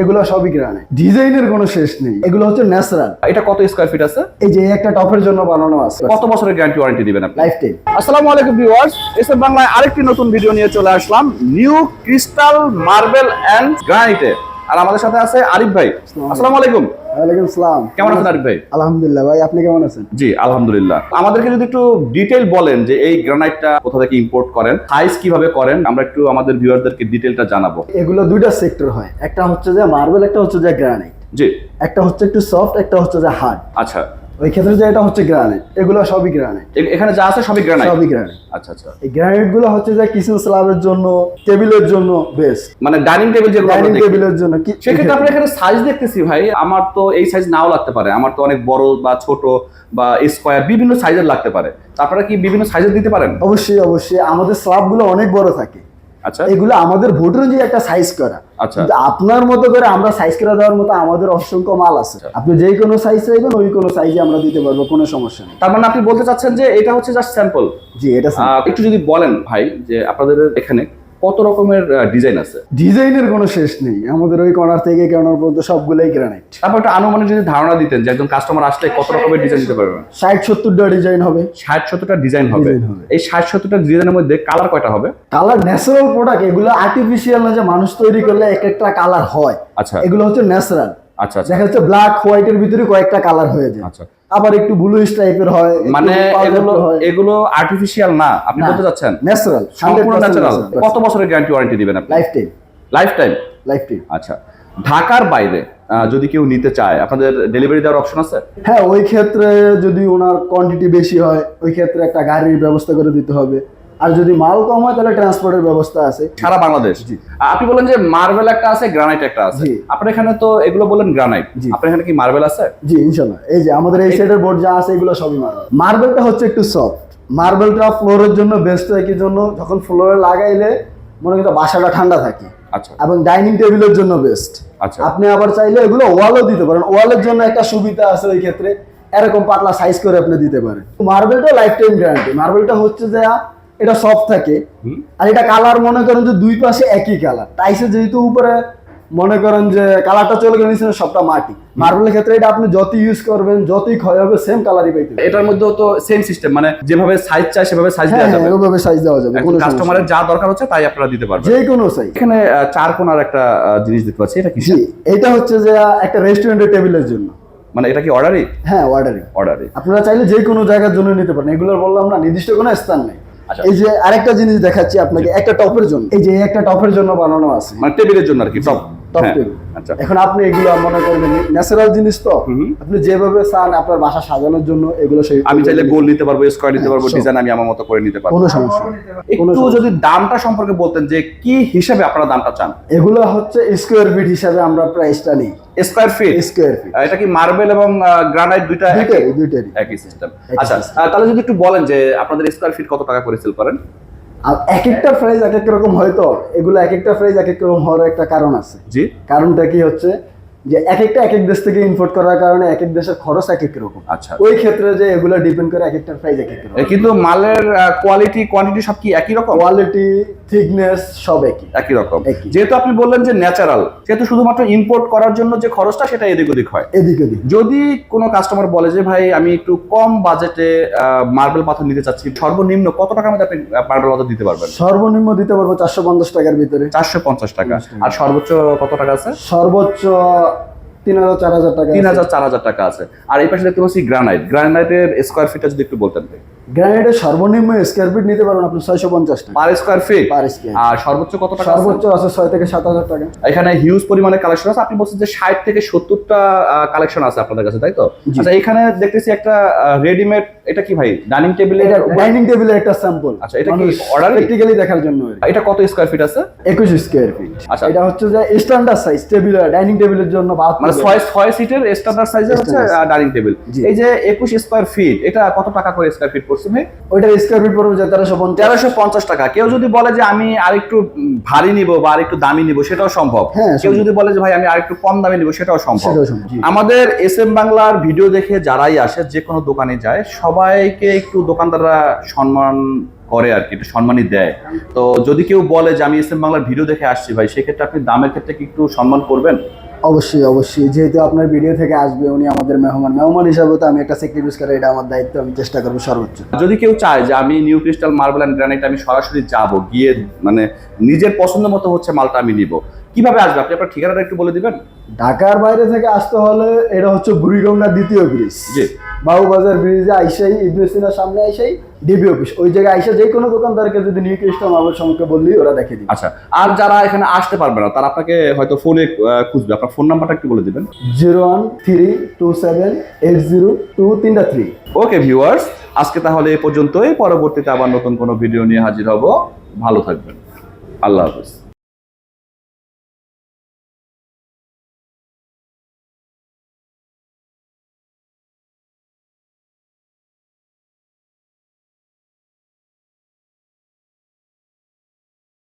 এগুলো সবই গ্রানে ডিজাইনের কোনো শেষ নেই। এগুলো হচ্ছে ন্যাচারাল। এটা কত স্কোয়ার ফিট আছে? এই যে একটা টপের জন্য বানানো আছে। কত বছরের গ্যারান্টি ওয়ারেন্টি দিবেন আপনি? লাইফ টাইম আসসালামু আলাইকুম ভিউয়ার্স এসএম বাংলায় আরেকটি নতুন ভিডিও নিয়ে চলে আসলাম। নিউ ক্রিস্টাল মার্বেল এন্ড গ্রানাইটে আর আমাদের সাথে আছে আরিফ ভাই। আসসালামু আলাইকুম। ওয়ালাইকুম সালাম। কেমন আছেন আরিফ ভাই? আলহামদুলিল্লাহ ভাই আপনি কেমন আছেন? জি আলহামদুলিল্লাহ। আমাদেরকে যদি একটু ডিটেইল বলেন যে এই গ্রানাইটটা কোথা থেকে ইম্পোর্ট করেন সাইজ কীভাবে করেন আমরা একটু আমাদের ভিউয়ারদেরকে ডিটেইলটা জানাব। এগুলো দুইটা সেক্টর হয়। একটা হচ্ছে যে মার্বেল একটা হচ্ছে যে গ্রানাইট জি। একটা হচ্ছে একটু সফট একটা হচ্ছে যে হার্ড আচ্ছা। ওই ক্ষেত্রে যে এটা হচ্ছে গ্রানাইট এগুলো সবই গ্রানাইট এখানে যা আছে সবই গ্রানাইট সবই গ্রানাইট আচ্ছা আচ্ছা। এই গ্রানাইটগুলো হচ্ছে যে কিচেন স্ল্যাবের জন্য টেবিলের জন্য বেস্ট মানে ডাইনিং টেবিল যেগুলো ডাইনিং টেবিলের জন্য সেক্ষেত্রে আপনি এখানে সাইজ দেখতেছি ভাই আমার তো এই সাইজ নাও লাগতে পারে। আমার তো অনেক বড় বা ছোট বা স্কোয়ার বিভিন্ন সাইজের লাগতে পারে। তারপরে কি বিভিন্ন সাইজের দিতে পারেন? অবশ্যই অবশ্যই। আমাদের স্ল্যাবগুলো অনেক বড় থাকে। আচ্ছা। এগুলো আমাদের ভোট অনুযায়ী একটা সাইজ করা। আচ্ছা। কিন্তু আপনার মতো করে আমরা সাইজ করে দেওয়ার মতো আমাদের অসংখ্য মাল আছে। আচ্ছা। আপনি যে কোনো সাইজ চাইবেন ওই কোনো সাইজে আমরা দিতে পারব কোনো সমস্যা নেই। তার মানে আপনি বলতে চাচ্ছেন যে এটা হচ্ছে জাস্ট স্যাম্পল জি এটা একটু যদি বলেন ভাই যে আপনাদের এখানে কত রকমের ডিজাইন আছে? ডিজাইনের কোনো শেষ নেই। আমাদের ওই কর্নার থেকে কর্নার পর্যন্ত সবগুলোই গ্রানাইট তারপর একটা আনুমানিক যদি ধারণা দিতেন যে একজন কাস্টমার আসলে কত রকমের ডিজাইন দিতে পারবেন ষাট সত্তরটা ডিজাইন হবে। ষাট সত্তরটা ডিজাইন হবে। এই ষাট সত্তরটা ডিজাইনের মধ্যে কালার কয়টা হবে? কালার ন্যাচারাল প্রোডাক্ট এগুলো আর্টিফিশিয়াল না যে মানুষ তৈরি করলে এক একটা কালার হয়। আচ্ছা। এগুলো হচ্ছে ন্যাচারাল আচ্ছা আচ্ছা। দেখা যাচ্ছে ব্ল্যাক হোয়াইটের ভিতরে কয়েকটা কালার হয়ে যায়। আচ্ছা। আবার একটু ব্লুইশ টাইপের হয় মানে এগুলো এগুলো আর্টিফিশিয়াল না। আপনি বলতে চাচ্ছেন? ন্যাচারাল সম্পূর্ণ ন্যাচারাল কত বছরের গ্যারান্টি ওয়ারেন্টি দিবেন আপনি? Lifetime lifetime lifetime আচ্ছা। ঢাকার বাইরে যদি কেউ নিতে চায় আপনাদের ডেলিভারি দেওয়ার অপশন আছে? হ্যাঁ ওই ক্ষেত্রে যদি ওনার কোয়ান্টিটি বেশি হয় ওই ক্ষেত্রে একটা গাড়ির ব্যবস্থা করে দিতে হবে। আর যদি মাল কম হয় তাহলে ট্রান্সপোর্টের ব্যবস্থা আছে। সারা বাংলাদেশ? জি। আপনি বলেন যে মার্বেল একটা আছে গ্রানাইট একটা আছে। আপনার এখানে তো এগুলো বলেন গ্রানাইট। আপনার এখানে কি মার্বেল আছে? জি ইনশাল্লাহ। এই যে আমাদের এই সাইডের বোর্ড যা আছে এগুলো সবই মার্বেল মার্বেলটা হচ্ছে একটু সফট মার্বেলটা ফ্লোরের জন্য বেস্ট হয় কি জন্য যখন ফ্লোরে লাগাইলে মনে কিন্তু বাসাটা ঠান্ডা থাকে। আচ্ছা। এবং ডাইনিং টেবিলের জন্য বেস্ট আচ্ছা। আপনি আবার চাইলে এগুলো ওয়ালও দিতে পারেন। ওয়ালের জন্য একটা সুবিধা আছে ওই ক্ষেত্রে। এরকম পাতলা সাইজ করে আপনি দিতে পারেন। মার্বেলটা লাইফ টাইম গ্যারান্টি মার্বেলটা হচ্ছে যে এটা সফট থাকে। আর এটা কালার মনে করেন যে দুই পাশে একই কালার টাইসে যেহেতু উপরে মনে করেন যে কালারটা চলে গেলে নিচে সবটা মাটি। মার্বেলের ক্ষেত্রে এটা আপনি যত ইউজ করবেন যতই ক্ষয় হবে সেম কালারই পাইতে এটার মধ্যেও তো সেম সিস্টেম মানে যেভাবে সাইজ চাই সেভাবে সাইজ হ্যাঁ দেওয়া হ্যাঁ যাবে। ওইভাবে সাইজ দেওয়া যাবে কোনো কাস্টমারের যা দরকার হচ্ছে তাই আপনারা দিতে পারবেন। যে কোনো সাইজ এখানে চার কোনার একটা জিনিস দেখতে পাচ্ছি এটা কি? এটা হচ্ছে যে একটা রেস্টুরেন্টের টেবিলের জন্য। মানে এটা কি অর্ডারই হ্যাঁ অর্ডারিং অর্ডারই আপনারা চাইলে যে কোনো জায়গার জন্য নিতে পারেন। এগুলো বললাম না নির্দিষ্ট কোনো স্থান নেই। এই যে আরেকটা জিনিস দেখাচ্ছি আপনাকে একটা টপের জন্য। এই যে একটা টপের জন্য বানানো আছে। মানে টেবিলের জন্য আর কি টপ। আচ্ছা। এখন আপনি এগুলো মনে করবেন ন্যাচারাল জিনিস তো? আপনি যেভাবে চান আপনার বাসা সাজানোর জন্য এগুলো সেই আমি চাইলে গোল নিতে পারব স্কোয়ার নিতে পারব ডিজাইন আমি আমার মতো করে নিতে পারব। কোনো সমস্যা একটু যদি দামটা সম্পর্কে বলতেন যে কি হিসাবে আপনারা দামটা চান? এগুলো হচ্ছে স্কোয়ার ফিট হিসাবে আমরা প্রাইসটা নিই। স্কোয়ার ফিট স্কোয়ার ফিট এটা কি মার্বেল এবং গ্রানাইট দুইটা একই? দুইটারই। দুইটারই একই সিস্টেম আচ্ছা তাহলে যদি একটু বলেন যে আপনাদের স্কোয়ার ফিট কত টাকা করে সেল করেন? আর এক একটা ফ্রাইজ এক এক রকম হয়তো এগুলো এক একটা ফ্রাইজ এক এক রকম হওয়ার একটা কারণ আছে। জি। কারণটা কি হচ্ছে? যে এক একটা এক এক দেশ থেকে ইম্পোর্ট করার কারণে এক এক দেশের খরচ এক এক রকম। আচ্ছা ওই ক্ষেত্রে যে এগুলো ডিপেন্ড করে এক একটা প্রাইস এক এক রকম। কিন্তু মালের কোয়ালিটি কোয়ান্টিটি সব কি একই রকম? কোয়ালিটি থিকনেস সব একই। একই রকম। যেহেতু আপনি বললেন যে ন্যাচারাল সেহেতু শুধুমাত্র ইম্পোর্ট করার জন্য যে খরচটা সেটা এদিক ওদিক হয়। এদিক ওদিক। যদি কোনো কাস্টমার বলে যে ভাই আমি একটু কম বাজেটে মার্বেল পাথর নিতে চাচ্ছি সর্বনিম্ন কত টাকার মধ্যে আপনি মার্বেল পাথর দিতে পারবেন? সর্বনিম্ন দিতে পারব চারশো পঞ্চাশ টাকার ভিতরে। চারশো পঞ্চাশ টাকা। 50 টাকা। আর সর্বোচ্চ কত টাকা আছে? সর্বোচ্চ তিন হাজার, চার হাজার টাকা তিন হাজার, চার হাজার টাকা আছে। আর এই পাশে দেখতে পাচ্ছি গ্রানাইট গ্রানাইটের স্কোয়ার ফিটটা যদি একটু বলতেন গ্রানাইটের সর্বনিম্ন স্কোয়ার ফিট নিতে পারবেন আপনি ছয়শো পঞ্চাশ টাকা। Per square feet per square আর সর্বোচ্চ কত টাকা সর্বোচ্চ আছে? ছয় থেকে সাত হাজার টাকা। এখানে হিউজ পরিমাণে কালেকশন আছে। আপনি বলছেন যে ষাট থেকে সত্তরটা কালেকশন আছে আপনাদের কাছে তাই তো? আচ্ছা এখানে দেখতেছি একটা রেডিমেড এটা কি ভাই? ডাইনিং টেবিল এটা ডাইনিং টেবিলের একটা স্যাম্পল আচ্ছা, এটা কি order-ই? প্র্যাকটিক্যালি দেখার জন্য এটা। কত স্কোয়ার ফিট আছে? একুশ স্কোয়ার ফিট আচ্ছা। এটা হচ্ছে যে স্ট্যান্ডার্ড সাইজ টেবিল ডাইনিং টেবিলের জন্য মানে ছয় ছয় সিটের স্ট্যান্ডার্ড সাইজের হচ্ছে ডাইনিং টেবিল এই যে একুশ স্কোয়ার ফিট এটা কত টাকা করে স্কোয়ার ফিট ওইটার স্কোয়ার ফিট পড়বে যে তেরোশো পঞ্চাশ। তেরোশো পঞ্চাশ টাকা। কেউ যদি বলে যে আমি আরেকটু ভারী নিব বা আরেকটু দামি নিব সেটাও সম্ভব। হ্যাঁ, কেউ যদি বলে যে ভাই আমি আরেকটু কম দামে নিব সেটাও সম্ভব। আমাদের এস এম বাংলার ভিডিও দেখে যারাই আসে যে কোনো দোকানে যায় সবাইকে একটু দোকানদাররা সম্মান করে আর কি একটু সম্মানই দেয়। তো যদি কেউ বলে যে আমি এস এম বাংলার ভিডিও দেখে আসছি ভাই সেক্ষেত্রে আপনি দামের ক্ষেত্রে কি একটু সম্মান করবেন? অবশ্যই অবশ্যই। যেহেতু আপনার ভিডিও থেকে আসবে উনি আমাদের মেহমান। মেহমান হিসাবে তো আমি একটা স্যাক্রিফাইস করে এটা আমার দায়িত্ব আমি চেষ্টা করব সর্বোচ্চ। যদি কেউ চায় যে আমি new crystal marble and granite আমি সরাসরি যাব গিয়ে মানে নিজের পছন্দ মতো হচ্ছে মালটা আমি নিব কীভাবে আসবে? আপনি আপনার ঠিকানাটা একটু বলে দিবেন? ঢাকার বাইরে থেকে আসতে হলে এটা হচ্ছে বুড়িগঙ্গা দ্বিতীয় ব্রিজ। জি। বাবুবাজার ব্রিজে আইসাই ইবনে সিনার সামনে আইসাই ডিবি অফিস ওই জায়গায় আইসা যে কোনো দোকানদারকে যদি নিউ খ্রিস্টান মার্বেল সম্পর্কে বললি ওরা দেখে দিবে। আচ্ছা আর যারা এখানে আসতে পারবে না তারা আপনাকে হয়তো ফোনে খুঁজবে। আপনার ফোন নাম্বারটা একটু বলে দিবেন। Zero one three two seven eight zero two তিনটা থ্রি। ওকে ভিউয়ার্স আজকে তাহলে এ পর্যন্তই। পরবর্তীতে আবার নতুন কোনো ভিডিও নিয়ে হাজির হব। ভালো থাকবেন। আল্লাহ হাফিজ।